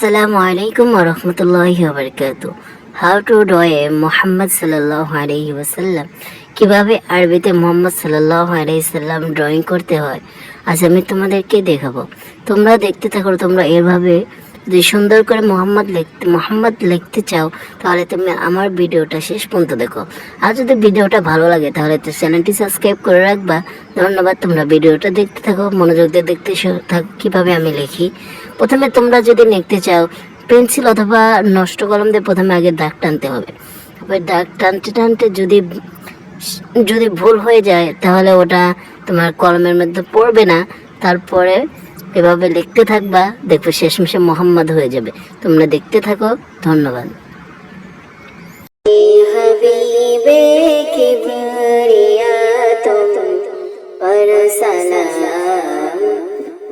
আসসালামু আলাইকুম ওরহমতুল্লাহি ওবরকাতু how to do a Mohammad সাল্লাল্লাহু আলাইহি ওয়াসাল্লাম। কীভাবে আরবিতে মোহাম্মদ সাল্লাল্লাহু আলাইহি সাল্লাম ড্রয়িং করতে হয়, আজ আমি তোমাদেরকে দেখাবো। তোমরা দেখতে থাকো, তোমরা এভাবে যদি সুন্দর করে মোহাম্মদ লিখতে মোহাম্মদ লিখতে চাও, তাহলে তুমি আমার ভিডিওটা শেষ পর্যন্ত দেখো। আর যদি ভিডিওটা ভালো লাগে, তাহলে তো চ্যানেলটি সাবস্ক্রাইব করে রাখবা। ধন্যবাদ, তোমরা ভিডিওটা দেখতে থাকো, মনোযোগ দিয়ে দেখতে থাকো, কীভাবে আমি লিখি। প্রথমে তোমরা যদি লিখতে চাও, পেন্সিল অথবা নষ্ট কলম দিয়ে প্রথমে আগে দাগ টানতে হবে। তারপরে দাগ টানতে টানতে যদি যদি ভুল হয়ে যায়, তাহলে ওটা তোমার কলমের মধ্যে পড়বে না। তারপরে এভাবে লিখতে থাকবা, দেখবে শেষমেশে মোহাম্মদ হয়ে যাবে। তোমরা দেখতে থাকো, ধন্যবাদ।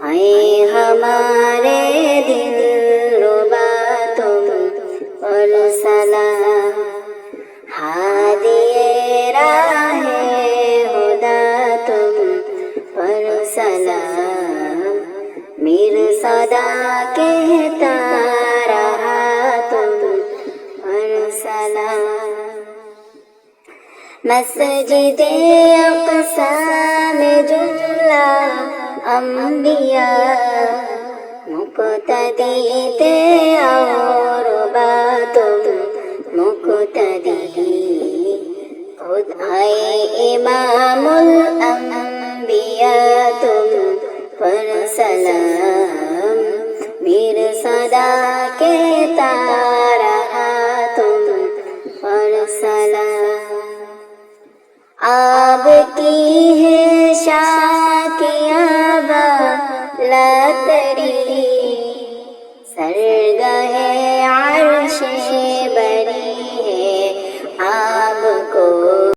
आए हमारे दिल रुबा तुम पर सलाम हादिए राहे हुदा तुम पर सलाम मीर सदा कहता रहा तुम पर सलाम मस्जिद अक़सा में जुमला अम्बिया मुक़तदी थे और तुम मुक़तदी खुद आए इमामुल अम्बिया तुम पर सलाम मीर सदा के तारा तुम पर सलाम आपकी है मौला तेरी सरगहे आरशे